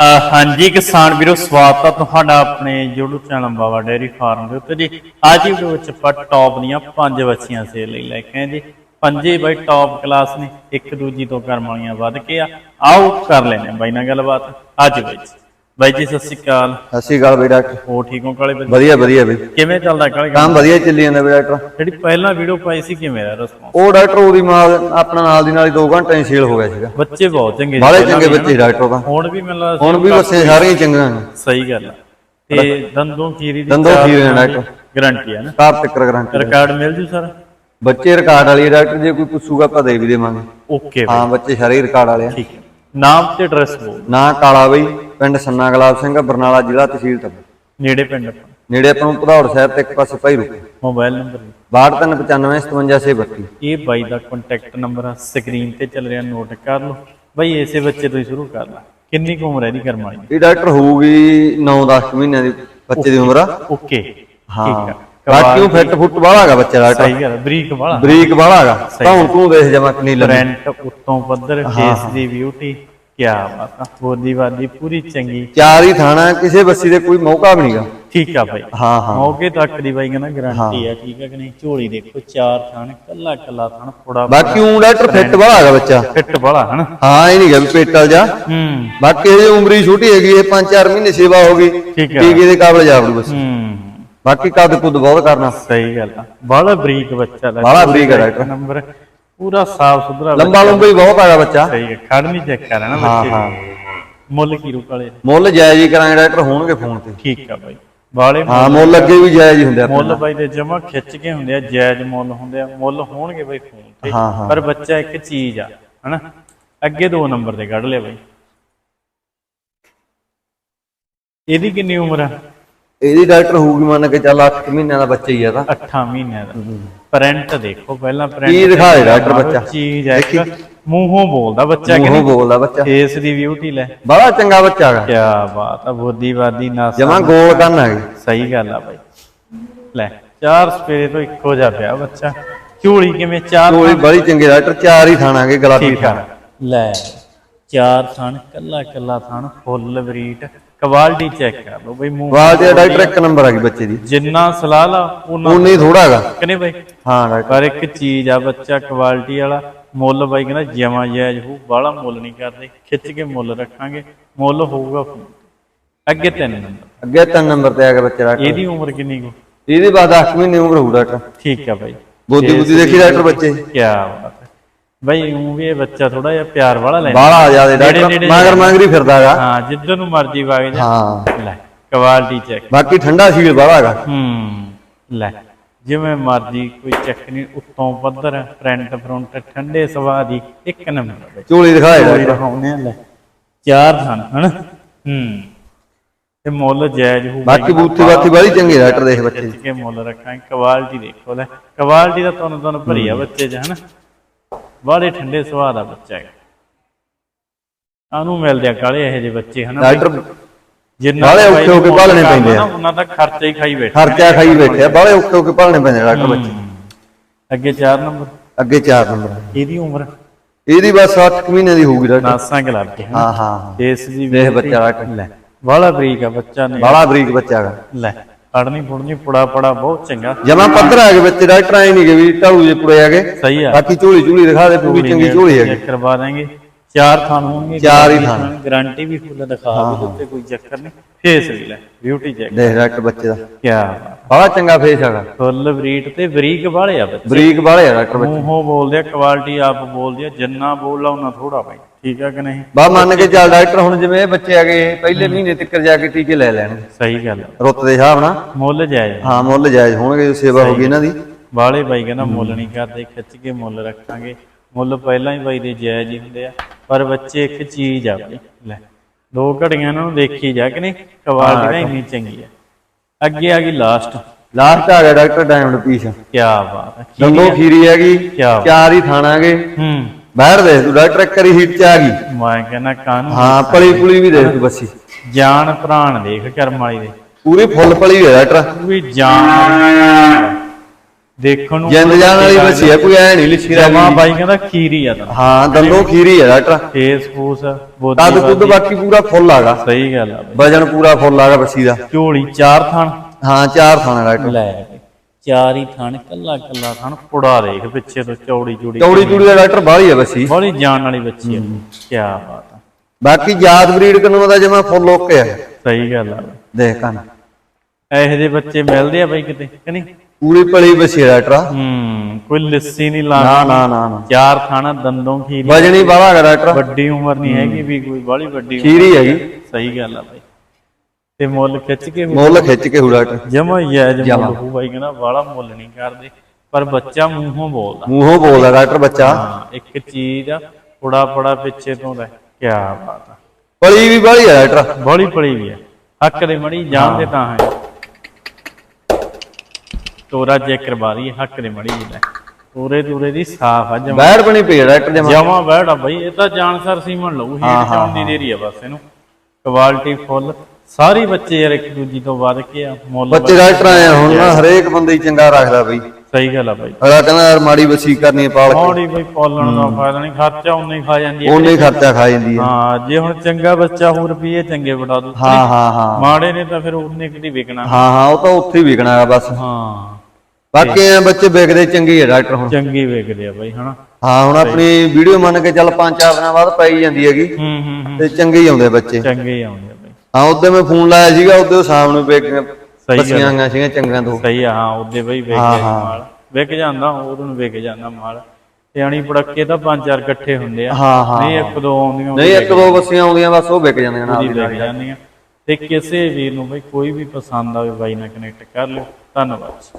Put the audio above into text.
ਹਾਂਜੀ, ਕਿਸਾਨ ਵੀਰੋ, ਸਵਾਗਤ ਆ ਤੁਹਾਡਾ ਆਪਣੇ YouTube channel Baba dairy farm ਦੇ ਉੱਤੇ ਜੀ। ਅੱਜ ਦੇ ਵਿੱਚ ਆਪਾਂ ਟੌਪ ਦੀਆਂ ਪੰਜ ਬੱਚੀਆਂ ਸੇਲ ਲਈ ਲੈ ਕੇ ਆਏ ਜੀ। ਪੰਜੇ ਬਾਈ ਟੌਪ ਕਲਾਸ ਨੇ, ਇੱਕ ਦੂਜੀ ਤੋਂ ਕਰਮ ਵਾਲੀਆਂ ਵੱਧ ਕੇ ਆ। ਆਓ, ਕਰ ਲੈਣੇ ਬਾਈ ਨਾਲ ਗੱਲਬਾਤ। ਅੱਜ ਬਾਈ ਬਾਈ ਜੀ ਸਤਿ ਸ਼੍ਰੀ ਅਕਾਲ। ਸਤਿ ਸ਼੍ਰੀ ਅਕਾਲ ਬਈ ਡਾਕਟਰ। ਹੋ ਠੀਕ ਹੋ ਕਾਲੇ ਬਾਈ ਵਧੀਆ ਵਧੀਆ ਬਈ। ਕਿਵੇਂ ਚੱਲਦਾ ਕਾਲੇ ਕੰਮ ਵਧੀਆ ਚੱਲੀ ਜਾਂਦਾ ਬਈ ਡਾਕਟਰ। ਜਿਹੜੀ ਪਹਿਲਾਂ ਵੀਡੀਓ ਪਾਈ ਸੀ ਕਿਵੇਂ ਦਾ ਰਿਸਪੌਂਸ ਉਹ ਡਾਕਟਰ ਉਹਦੀ ਮਾਂ ਆਪਣਾ ਨਾਲ ਦੀ ਨਾਲ ਹੀ 2 ਘੰਟੇ ਸੇਲ ਹੋ ਗਿਆ ਸੀਗਾ। ਬੱਚੇ ਬਹੁਤ ਚੰਗੇ ਬਾਲੇ ਚੰਗੇ ਬੱਚੇ ਡਾਕਟਰ ਦਾ ਹੁਣ ਵੀ ਮੈਨੂੰ ਲੱਗਦਾ ਹੁਣ ਵੀ ਬੱਸੇ ਸਾਰੀਆਂ ਚੰਗੀਆਂ ਨੇ। ਸਹੀ ਗੱਲ ਆ। ਤੇ ਦੰਦੋਂ ਖੀਰੀ ਦੀ ਦੰਦੋਂ ਖੀਰੀ ਨੇ ਡਾਕਟਰ। ਗਾਰੰਟੀ ਹੈ ਨਾ? ਕਾਰ ਟਿੱਕਰ ਗਰੰਟੀ ਰਿਕਾਰਡ ਮਿਲ ਜੂ ਸਰ? ਬੱਚੇ ਰਿਕਾਰਡ ਵਾਲੀ ਆ ਡਾਕਟਰ ਜੇ ਕੋਈ ਪੁੱਛੂਗਾ ਆਪਾਂ ਦੇ ਵੀ ਦੇਵਾਂਗੇ। ਓਕੇ ਹਾਂ ਬੱਚੇ ਸਾਰੇ ਰਿਕਾਰਡ ਵਾਲੇ ਆ। ਠੀਕ ਹੈ। ਨਾਮ ਤੇ ਐਡਰੈਸ ਬੋਲ ਨਾਂ ਕਾਲਾ ਬਈ। ਪਿੰਡ ਸੰਨਾ ਗੁਲਾਬ ਸਿੰਘ ਬਰਨਾਲਾ ਜ਼ਿਲ੍ਹਾ ਤਹਿਸੀਲ ਤੱਕ ਨੇੜੇ ਪਿੰਡ ਨੇੜੇ ਆਪਾਂ ਨੂੰ ਭਦੌੜ ਸਾਹਿਬ ਤੇ ਇੱਕ ਪਾਸੇ ਭਾਈ ਰੁਕੇ। ਮੋਬਾਈਲ ਨੰਬਰ 6295575632 ਇਹ ਬਾਈ ਦਾ ਕੰਟੈਕਟ ਨੰਬਰ ਆ ਸਕਰੀਨ ਤੇ ਚੱਲ ਰਿਹਾ ਨੋਟ ਕਰ ਲਓ। ਬਾਈ ਇਸੇ ਬੱਚੇ ਤੋਂ ਹੀ ਸ਼ੁਰੂ ਕਰ ਲਾ। ਕਿੰਨੀ ਕੁ ਉਮਰ ਹੈ ਇਹਦੀ ਕਰਮ ਵਾਲੀ? ਇਹ ਡਾਕਟਰ ਹੋਊਗੀ 9-10 ਮਹੀਨਿਆਂ ਦੀ ਬੱਚੇ ਦੀ ਉਮਰ ਆ। ਓਕੇ ਹਾਂ। ਬਾਕੀ ਉਹ ਫਿੱਟ ਫੁੱਟ ਵਾਲਾ ਹੈਗਾ ਬੱਚਾ ਡਾਕਟਰ ਸਹੀ ਗੱਲ ਬਰੀਕ ਵਾਲਾ। ਬਰੀਕ ਵਾਲਾ ਹੈਗਾ। ਤਾਂ ਤੂੰ ਦੇਖ ਜਮਾ ਕਿੰਨੀ ਲੰਮੀ। ਉੱਤੋਂ ਪੱਧਰ ਫੇਸ ਦੀ ਬਿਊਟੀ ਕੀ ਬਾਤ ਆ ਬੋਦੀ ਬਾਦੀ ਪੂਰੀ ਚੰਗੀ। ਚਾਰ ਹੀ ਥਾਣਾ ਕਿਸੇ ਬੱਸੀ ਦੇ ਕੋਈ ਮੌਕਾ ਵੀ ਨਹੀਂਗਾ ਠੀਕ ਆ ਬਾਈ। ਹਾਂ ਹਾਂ। ਮੌਕੇ ਤੱਕ ਦੀ ਬਾਈ ਕਹਿੰਦਾ ਗਾਰੰਟੀ ਆ ਠੀਕ ਆ ਕਿ ਨਹੀਂ? ਝੋਲੀ ਦੇਖੋ ਚਾਰ ਥਣ ਕੱਲਾ ਕੱਲਾ ਥਣ ਥੋੜਾ ਬਾਕੀ ਉਹ ਡਾਕਟਰ ਫਿੱਟ ਵਾਲਾ ਹੈਗਾ ਬੱਚਾ। ਫਿੱਟ ਵਾਲਾ ਹਨਾ? ਹਾਂ ਇਹ ਨਹੀਂ ਗਾ ਵੀ ਪੇਟਲ ਜਾ। ਹੂੰ। ਬਾਕੀ ਇਹ ਉਮਰੀ ਛੋਟੀ ਹੈਗੀ ਇਹ 5-4 ਮਹੀਨੇ ਸੇਵਾ ਹੋ ਗਈ ਠੀਕ। ਟੀਕੇ ਦੇ ਕਾਬਲ ਜਾਵੜੀ ਬਸ। ਹੂੰ। ਬਾਕੀ ਕੱਦ ਕੁੱਦ ਬਹੁਤ ਕਰਨਾ। ਸਹੀ ਗੱਲ ਆ। ਬੜਾ ਬਰੀਕ ਬੱਚਾ ਦਾ ਬਾਹਲਾ ਬਰੀਕ ਆ ਡਾਕਟਰ। ਨੰਬਰ ਪੂਰਾ ਸਾਫ਼ ਸੁਥਰਾ ਲੰਬਾ ਲੰਬਾ ਹੀ ਬਹੁਤ ਹੈਗਾ ਬੱਚਾ। ਸਹੀ ਹੈ ਖੜ ਨਹੀਂ ਚੈੱਕ ਕਰ ਨਾ ਬੱਚੇ ਹਾਂ। ਮੁੱਲ ਕੀ ਵਾਲੇ ਮੁੱਲ ਜਾਇਜ਼ ਹੀ ਕਰਾਂਗੇ ਡਾਕਟਰ ਹੋਣਗੇ ਫੋਨ ਤੇ। ਠੀਕ ਆ ਬਾਈ। ਵਾਲੇ ਹਾਂ ਮੁੱਲ ਅੱਗੇ ਵੀ ਜਾਇਜ਼ ਹੁੰਦੇ ਆ ਮੁੱਲ ਬਾਈ ਦੇ ਜਮਾ ਖਿੱਚ ਕੇ ਹੁੰਦੇ ਆ ਜਾਇਜ਼ ਮੁੱਲ ਹੁੰਦੇ ਆ। ਮੁੱਲ ਹੋਣਗੇ ਬਾਈ ਫੋਨ ਤੇ। ਪਰ ਬੱਚਾ ਇੱਕ ਚੀਜ਼ ਆ ਹਨਾ? ਅੱਗੇ ਦੋ ਨੰਬਰ ਤੇ ਕੱਢ ਲਿਆ ਬਾਈ। ਇਹਦੀ ਕਿੰਨੀ ਉਮਰ ਆ? ਇਹਦੀ ਡਾਕਟਰ ਹੋਊਗੀ ਮੰਨ ਕੇ ਚੱਲ 8 ਮਹੀਨਿਆਂ ਦਾ ਬੱਚਾ ਹੀ ਆ ਤਾਂ। 8 ਮਹੀਨਿਆਂ ਦਾ। ਪ੍ਰਿੰਟ ਦੇਖੋ ਪਹਿਲਾਂ ਪ੍ਰਿੰਟ ਕੀ ਦਿਖਾ ਰਿਹਾ ਡਾਕਟਰ ਬੱਚਾ? ਚੀਜ਼ ਹੈ ਇੱਕ। ਮੂੰਹੋਂ ਬੋਲਦਾ ਬੱਚਾ ਕਿ ਮੂੰਹੋਂ ਨਹੀਂ? ਬੋਲਦਾ ਬੱਚਾ। ਫੇਸ ਦੀ ਬਿਊਟੀ ਲੈ। ਬੜਾ ਚੰਗਾ ਬੱਚਾ ਹੈਗਾ। ਕੀ ਬਾਤ ਆ ਬੋਦੀਵਾਦੀ ਨਾ ਜਮਾ ਗੋਲ ਕੰਨ ਹੈਗੀ। ਸਹੀ ਗੱਲ ਆ ਬਾਈ। ਲੈ ਚਾਰ ਸਪੇਰੇ ਤੋਂ ਇੱਕੋ ਜਿਹਾ ਪਿਆ ਬੱਚਾ। ਝੋਲੀ ਕਿਵੇਂ ਚਾਰ ਗੋਲੀ ਬੜੀ ਚੰਗੀ ਡਾਕਟਰ ਚਾਰ ਹੀ ਥਾਣਾਗੇ ਠੀਕ ਆ। ਲੈ ਚਾਰ ਥਣ ਕੱਲਾ ਕੱਲਾ ਥਣ ਫੁੱਲ ਬਰੀਟ। ਕੁਆਲਿਟੀ ਚੈੱਕ ਕਰ ਲਓ ਬਈ ਮੂੰਹ ਵਾਲ ਤੇ ਡਾਕਟਰ ਇੱਕ ਨੰਬਰ ਹੈਗੀ ਬੱਚੇ ਦੀ। ਜਿੰਨਾ ਸਲਾਹ ਲਾ ਉਹਨਾਂ ਉਨੀ ਥੋੜਾ ਹੈਗਾ। ਕਨੇ ਬਾਈ? ਹਾਂ ਡਾਕਟਰ। ਪਰ ਇੱਕ ਚੀਜ਼ ਆ ਬੱਚਾ ਕੁਆਲਿਟੀ ਵਾਲਾ ਮੁੱਲ ਬਾਈ ਕਹਿੰਦਾ ਜਮਾ ਜਾਇਜ਼ ਹੋ ਬਾਹਲਾ ਮੁੱਲ ਨਹੀਂ ਕਰਦੇ ਖਿੱਚ ਕੇ ਮੁੱਲ ਰੱਖਾਂਗੇ ਮੁੱਲ ਹੋਊਗਾ ਫੋਨ ਤੇ। ਅੱਗੇ ਤਿੰਨ ਨੰਬਰ। ਅੱਗੇ ਤਿੰਨ ਨੰਬਰ ਤੇ ਆ ਗਿਆ ਬੱਚਾ ਡਾਕਟਰ। ਇਹਦੀ ਉਮਰ ਕਿੰਨੀ ਕੁ? ਇਹਦੀ ਬਾਅਦ 10 ਮਹੀਨੇ ਉਮਰ ਹੋਊ ਡਾਕਟਰ। ਠੀਕ ਆ ਬਾਈ। ਬੋਦੀ ਬੁੱਧੀ ਦੇਖੀ ਡਾਕਟਰ ਬੱਚੇ। ਕੀ ਹੈ ਬਾਈ ਉਹ ਵੀ ਇਹ ਬੱਚਾ ਥੋੜਾ ਜਿਹਾ ਪਿਆਰ ਵਾਲਾ ਲੈਂਦਾ। ਬਾਹਲਾ ਨੇੜੇ- ਡਾਕਟਰ ਮਗਰ ਮਗਰੀ ਫਿਰਦਾ ਹੈਗਾ ਹਾਂ ਜਿੱਧਰ ਨੂੰ ਮਰਜ਼ੀ ਵਗ ਜਾ। ਹਾਂ। ਲੈ ਕੁਆਲਿਟੀ ਚੈੱਕ ਬਾਕੀ ਠੰਡਾ ਸੀਲ ਬਾਹਲਾ ਹੈਗਾ ਹੂੰ ਲੈ ਜਿਵੇਂ ਮਰਜ਼ੀ ਕੋਈ ਚੱਕ ਨਹੀਂ ਉੱਤੋਂ ਪੱਧਰ ਫਰੰਟ ਫਰੰਟ ਠੰਡੇ ਸੁਭਾਅ ਦੀ ਇੱਕ ਨੰਬਰ ਝੋਲੀ ਦਿਖਾਏ ਦਿਖਾਉਂਦੇ ਆ ਲੈ। ਚਾਰ ਥਣ ਹਨ? ਹੂੰ। ਤੇ ਮੁੱਲ ਜਾਇਜ਼ ਹੋਊਗਾ ਬਾਕੀ ਬੂਥੀ ਬਾਥੀ ਬੜੀ ਚੰਗੀ ਡਾਕਟਰ ਦੇਖ ਬੱਚੇ ਕੇ ਮੁੱਲ ਰੱਖਾਂਗੇ ਕੁਆਲਿਟੀ ਦੇਖੋ ਲੈ। ਕੁਆਲਿਟੀ ਦਾ ਤੁਹਾਨੂੰ ਤੁਹਾਨੂੰ ਭਰੀ ਆ ਬੱਚੇ 'ਚ ਹਨਾ? ਬਾੜੇ ਠੰਡੇ ਸੁਭਾਅ ਦਾ ਬੱਚਾ ਹੈ। ਆਨੂੰ ਮਿਲਦੇ ਆ ਕਾਲੇ ਇਹੋ ਜਿਹੇ ਬੱਚੇ ਹਨਾ ਡਾਕਟਰ ਜਿੰਨਾ ਬਾਹਲੇ ਔਖੇ ਹੋ ਕੇ ਪਾਲਣੇ ਪੈਂਦੇ ਆ। ਉਹਨਾਂ ਦਾ ਖਰਚਾ ਹੀ ਖਾਈ ਬੈਠੇ ਖਰਚਾ ਖਾਈ ਬੈਠੇ ਆ ਬਾਹਲੇ ਔਖੇ ਹੋ ਕੇ ਪਾਲਣੇ ਪੈਂਦੇ ਡਾਕਟਰ ਬੱਚੇ। ਅੱਗੇ 4 ਨੰਬਰ। ਅੱਗੇ 4 ਨੰਬਰ। ਇਹਦੀ ਉਮਰ? ਇਹਦੀ ਬਸ 8 ਮਹੀਨੇ ਦੀ ਹੋਊਗੀ ਡਾਕਟਰ। ਨਾਸਾਂ ਕੇ ਹਾਂ ਹਾਂ ਹਾਂ। ਇਸ ਦੀ ਦੇਖ ਬੱਚਾ ਡਾਕਟਰ ਲੈ। ਬਾਲਾ ਬਰੀਕ ਆ ਬੱਚਾ ਨੇ। ਬਾਹਲਾ ਬਰੀਕ ਬੱਚਾ ਹੈਗਾ। ਲੈ। ਅੜਨੀ ਫੁੜਨੀ ਪੁੜਾ ਪੜਾ ਬਹੁਤ ਚੰਗਾ। ਜਮਾ ਪੱਧਰ ਆ ਗਏ ਬੱਚੇ ਡਾਕਟਰ ਆਏ ਨਹੀਂ ਕਿ ਵੀ ਢਾਲੂ ਜੇ ਪੁੜੇ ਆ ਗਏ। ਸਹੀ ਆ। ਬਾਕੀ ਝੋਲੀ ਝੋਲੀ ਦਿਖਾ ਦੇ ਪੂਰੀ ਚੰਗੀ ਝੋਲੀ ਚੈੱਕ ਕਰਵਾ ਦਾਂਗੇ ਚਾਰ ਥਾਨ ਹੋਣਗੇ ਚਾਰ ਹੀ ਥਣ। ਗਾਰੰਟੀ ਵੀ ਫੁੱਲ ਦਿਖਾ ਵੀ ਉੱਤੇ ਕੋਈ ਚੱਕਰ ਨਹੀਂ। ਫੇਸ ਵੀ ਲੈ ਬਿਊਟੀ ਚੈੱਕ ਦੇਖ ਡਾਕਟਰ ਬੱਚੇ ਦਾ। ਕੀ ਬਾਹਲਾ ਚੰਗਾ ਫੇਸ ਹੈਗਾ। ਫੁੱਲ ਬਰੀਟ ਤੇ ਬਰੀਕ ਵਾਲੇ ਆ ਬੱਚੇ। ਬਰੀਕ ਵਾਲੇ ਆ ਡਾਕਟਰ ਬੱਚੇ। ਮੂੰਹੋਂ ਬੋਲਦੇ ਆ ਕੁਆਲਿਟੀ ਆਪ ਬੋਲਦੀ ਆ ਜਿੰਨਾ ਬੋਲਦਾ ਉਹਨਾਂ ਥੋੜਾ ਬਾਈ ਠੀਕ ਆ ਕਿ ਨਹੀਂ? ਬਾ ਮੰਨ ਕੇ ਚੱਲ ਡਾਕਟਰ ਹੁਣ ਜਿਵੇਂ ਇਹ ਬੱਚੇ ਆ ਗਏ ਪਹਿਲੇ ਮਹੀਨੇ ਤੱਕ ਜਾ ਕੇ ਟੀਕੇ ਲੈ ਲੈਣਗੇ। ਸਹੀ ਗੱਲ ਆ। ਰੁੱਤ ਦੇ ਹਿਸਾਬ ਨਾਲ। ਮੁੱਲ ਜਾਇਜ਼ ਹਾਂ ਮੁੱਲ ਜਾਇਜ਼ ਹੋਣਗੇ ਜੋ ਸੇਵਾ ਹੋਗੀ ਇਹਨਾਂ ਦੀ। ਵਾਲੇ ਬਾਈ ਕਹਿੰਦਾ ਮੁੱਲ ਨਹੀਂ ਕਰਦੇ ਖਿੱਚ ਕੇ ਮੁੱਲ ਰੱਖਾਂਗੇ। ਮੁੱਲ ਪਹਿਲਾਂ ਹੀ ਬਾਈ ਦੇ ਜਾਇਜ਼ ਹੀ ਹੁੰਦੇ ਆ। ਪਰ ਬੱਚੇ ਇੱਕ ਚੀਜ਼ ਆ ਬਾਈ ਲੈ ਦੋ ਘੜੀਆਂ ਨੂੰ ਦੇਖੀ ਜਾ ਕਿ ਨਹੀਂ ਕੁਆਲਿਟੀ ਤਾਂ ਇੰਨੀ ਚੰਗੀ ਆ ਅੱਗੇ ਆ ਗਈ ਲਾਸਟ ਲਾਸਟ ਆ ਗਿਆ ਡਾਕਟਰ ਡਾਇਮੰਡ ਪੀਸ। ਕੀ ਬਾਤ ਹੈ ਦੰਦੋ ਖੀਰੀ ਹੈਗੀ ਕਿਆ? ਚਾਰ ਹੀ ਥਾਣਾਗੇ ਹੂੰ। ਬਾਹਰ ਦੇਖ ਤੂੰ ਡਾਕਟਰ ਇੱਕ ਵਾਰੀ ਹੀਟ ਚ ਆ ਗਈ। ਮੈਂ ਕਹਿੰਦਾ ਕਾਨੂੰ ਹਾਂ ਪਲੀ ਪੁਲੀ ਵੀ ਦੇਖ ਤੂੰ ਬੱਸੀ। ਜਾਨ ਪ੍ਰਾਣ ਦੇਖ ਕਰਮ ਵਾਲੀ ਦੇ। ਪੂਰੀ ਫੁੱਲ ਪਲੀ ਹੈ ਡਾਕਟਰ। ਵੀ ਜਾਨ ਦੇਖਣ ਨੂੰ ਜਿੰਦ ਜਾਨ ਵਾਲੀ ਬੱਚੀ ਆ ਕੋਈ ਐ ਨਹੀਂ ਲਿਛੀ ਜਮਾ ਰਹੀ ਬਾਈ ਕਹਿੰਦਾ ਖੀਰੀ ਆ ਤਾਂ। ਹਾਂ ਦੰਦੋਂ ਖੀਰੀ ਆ ਡਾਕਟਰ। ਫੇਸ ਫੂਸ ਬੋਦੀ ਕੱਦ ਕੁੱਦ ਬਾਕੀ ਪੂਰਾ ਫੁੱਲ ਆਗਾ। ਸਹੀ ਗੱਲ ਆ ਵਜਨ ਪੂਰਾ ਫੁੱਲ ਆਗਾ ਬੱਚੀ ਦਾ। ਝੋਲੀ ਚਾਰ ਥਣ। ਹਾਂ ਚਾਰ ਥਾਣਾ ਡਾਕਟਰ। ਲੈ। ਚਾਰ ਹੀ ਥਣ ਕੱਲਾ ਕੱਲਾ ਥਣ ਪੁੜਾ ਦੇਖ ਪਿੱਛੇ ਤੋਂ ਚੌੜੀ ਚੂੜੀ ਚੌੜੀ ਚੂੜੀ ਦਾ ਡਾਕਟਰ ਬਾਹਲੀ ਆ ਬੱਚੀ ਬੜੀ ਜਾਨ ਵਾਲੀ ਬੱਚੀ ਆ। ਕੀ ਬਾਤ ਆ। ਬਾਕੀ ਜਾਤ ਬਰੀਡ ਕਨੂੰ ਦਾ ਜਮਾ ਫੁੱਲ ਓਕੇ ਆ। ਸਹੀ ਗੱਲ ਆ। ਦੇਖ ਕੰਨ ਇਹੋ ਜਿਹੇ ਬੱਚੇ ਮਿਲਦੇ ਆ ਬਾਈ ਕਿਤੇ ਕਿ ਨਹੀਂ? ਪੂਰੀ ਬੱਚੀ ਆ ਡਾਕਟਰ ਹੂੰ ਕੋਈ ਲੱਸੀ ਨਹੀਂ ਨਾ ਲਾਉਣੀ ਨਾ ਨਾ ਨਾ। ਚਾਰ ਥਾਣਾ ਦੰਦੋਂ ਖੀਰੀ ਵਜਨ ਹੀ ਬਾਹਲਾ ਡਾਕਟਰ। ਵੱਡੀ ਉਮਰ ਨਹੀਂ ਹੈਗੀ ਵੀ ਕੋਈ ਬਾਹਲੀ ਵੱਡੀ ਉਮਰ। ਖੀਰੀ ਹੈਗੀ। ਸਹੀ ਗੱਲ ਆ ਬਾਈ। ਤੇ ਮੁੱਲ ਖਿੱਚ ਕੇ ਮੁੱਲ ਖਿੱਚ ਕੇ ਹੂ ਡਾਕਟਰ ਜਮਾ ਹੀ ਹੈ ਜਮਾਂ। ਉਹ ਬਾਈ ਕਹਿੰਦਾ ਬਾਹਲਾ ਮੁੱਲ ਨਹੀਂ ਕਰਦੇ ਪਰ ਬੱਚਾ ਮੂੰਹੋਂ ਬੋਲਦਾ। ਮੂੰਹੋਂ ਬੋਲਦਾ ਡਾਕਟਰ ਬੱਚਾ। ਹਾਂ ਇੱਕ ਚੀਜ਼ ਆ ਪੁੜਾ ਪੁੜਾ ਪਿੱਛੇ ਤੋਂ ਦਾ ਕੀ ਬਾਤ ਆ। ਪਲੀ ਵੀ ਬਾਹਲੀ ਆ ਡਾਕਟਰ। ਬੋਲੀ ਪੜੀ ਵੀ ਆ। ਹੱਕ ਦੇ ਮੜੀ ਜਾਣਦੇ ਤਾਂ ਹੈ। ਤੋਰਾ ਚੈੱਕ ਕਰਵਾ ਰਹੀ ਹੈ ਹੱਕ ਦੇ ਮੜੀ ਲੈ। ਤੋਰੇ ਤੂਰੇ ਦੀ ਸਾਫ਼ ਆ ਜਮਾ। ਬੈੜ ਬਣੀ ਪਈ ਡਾਕਟਰ ਜਮਾ। ਜਮਾ ਬੈੜਾ ਬਈ ਇਹ ਤਾਂ ਜਾਣਸਰ ਸੀਮਨ ਲਊ ਹੀਟ ਚਾਉਣ ਦੀ ਦੇਰੀ ਆ ਬਸ ਇਹਨੂੰ। ਕੁਆਲਿਟੀ ਫੁੱਲ। ਸਾਰੀ ਬੱਚੇ ਯਾਰ ਇੱਕ ਦੂਜੀ ਤੋਂ ਵੱਧ ਕੇ ਆ ਮੁੱਲ ਬੱਚੇ ਡਾਕਟਰ ਆਏ ਆ, ਹੁਣ ਨਾ ਹਰੇਕ ਬੰਦੇ ਹੀ ਚੰਗਾ ਰੱਖਦਾ ਬਈ। ਸਹੀ ਗੱਲ ਆ ਬਾਈ। ਅਗਲਾ ਕਹਿੰਦਾ ਯਾਰ ਮਾੜੀ ਬੱਚੀ ਕਰਨੀ ਆ ਪਾਲ ਕੇ। ਹੌਲੀ ਬਈ ਪਾਲਣ ਦਾ ਫਾਇਦਾ ਨਹੀਂ ਖਰਚਾ ਉਨਾ ਹੀ ਖਾ ਜਾਂਦੀ ਹੈ ਉਹਨੇ ਹੀ ਖਰਚਾ ਖਾ ਜਾਂਦੀ ਆ। ਹਾਂ ਜੇ ਹੁਣ ਚੰਗਾ ਬੱਚਾ ਹੋਰ ਰੁਪਈਏ ਚੰਗੇ ਵਟਾ ਦੂ ਹਾਂ ਹਾਂ ਹਾਂ। ਮਾੜੇ ਨੇ ਤਾਂ ਫਿਰ ਉਹਨੇ ਕਿਤੇ ਵਿਕਣਾ। ਹਾਂ ਹਾਂ ਉਹ ਤਾਂ ਉੱਥੇ ਹੀ ਵਿਕਣਾ ਹੈ ਬਸ। ਹਾਂ। ਬਾਕੀ ਐ ਬੱਚੇ ਵਿਕਦੇ ਚੰਗੇ ਆ ਡਾਕਟਰ ਹੁਣ। ਚੰਗੀ ਵਿਕਦੇ ਆ ਬਾਈ ਹਨਾ। ਹਾਂ ਹੁਣ ਆਪਣੀ ਵੀਡੀਓ ਮੰਨ ਕੇ ਚੱਲ ਪੰਜ ਚਾਰ ਦਿਨਾਂ ਬਾਅਦ ਪਈ ਜਾਂਦੀ ਹੈਗੀ। ਹੂੰ ਹੂੰ ਹੂੰ। ਤੇ ਚੰਗੇ ਹੀ ਆਉਂਦੇ ਬੱਚੇ। ਚੰਗੇ ਹੀ ਆਉਂਦੇ ਆ। ਹਾਂ ਉਦੋਂ ਮੈਂ ਫੋਨ ਲਾਇਆ ਸੀਗਾ ਉਦੋਂ ਸ਼ਾਮ ਨੂੰ ਵੇਖ ਗੱਲ। ਬੱਚੀਆਂ ਆਈਆਂ ਸੀਗੀਆਂ ਚੰਗੀਆਂ ਤੋਂ। ਸਹੀ ਆ ਹਾਂ ਉਹਦੇ ਬਈ ਵਿਕ ਹਾਂ। ਮਾਲ। ਵਿਕ ਜਾਂਦਾ ਉਹਦੋਂ ਨੂੰ ਵਿਕ ਜਾਂਦਾ ਮਾਲ। ਸਿਆਣੀ ਪੜਕੇ ਤਾਂ ਪੰਜ ਚਾਰ ਇਕੱਠੇ ਹੁੰਦੇ ਆ। ਹਾਂ, ਹਾਂ, ਨਹੀਂ ਇੱਕ ਦੋ ਆਉਂਦੀਆਂ ਨਹੀਂ ਇੱਕ ਦੋ ਬੱਸੀਆਂ ਆਉਂਦੀਆਂ ਬਸ ਉਹ ਵਿਕ ਜਾਂਦੀਆਂ ਨਾਲ ਉਹਦੀ ਨਾਲ। ਵਿਕ ਜਾਂਦੀਆਂ। ਤੇ ਕਿਸੇ ਵੀਰ ਨੂੰ ਬਈ ਕੋਈ ਵੀ ਪਸੰਦ ਆਵੇ ਬਾਈ ਨਾਲ ਕਨੈਕਟ ਕਰ ਲਿਓ। ਧੰਨਵਾਦ।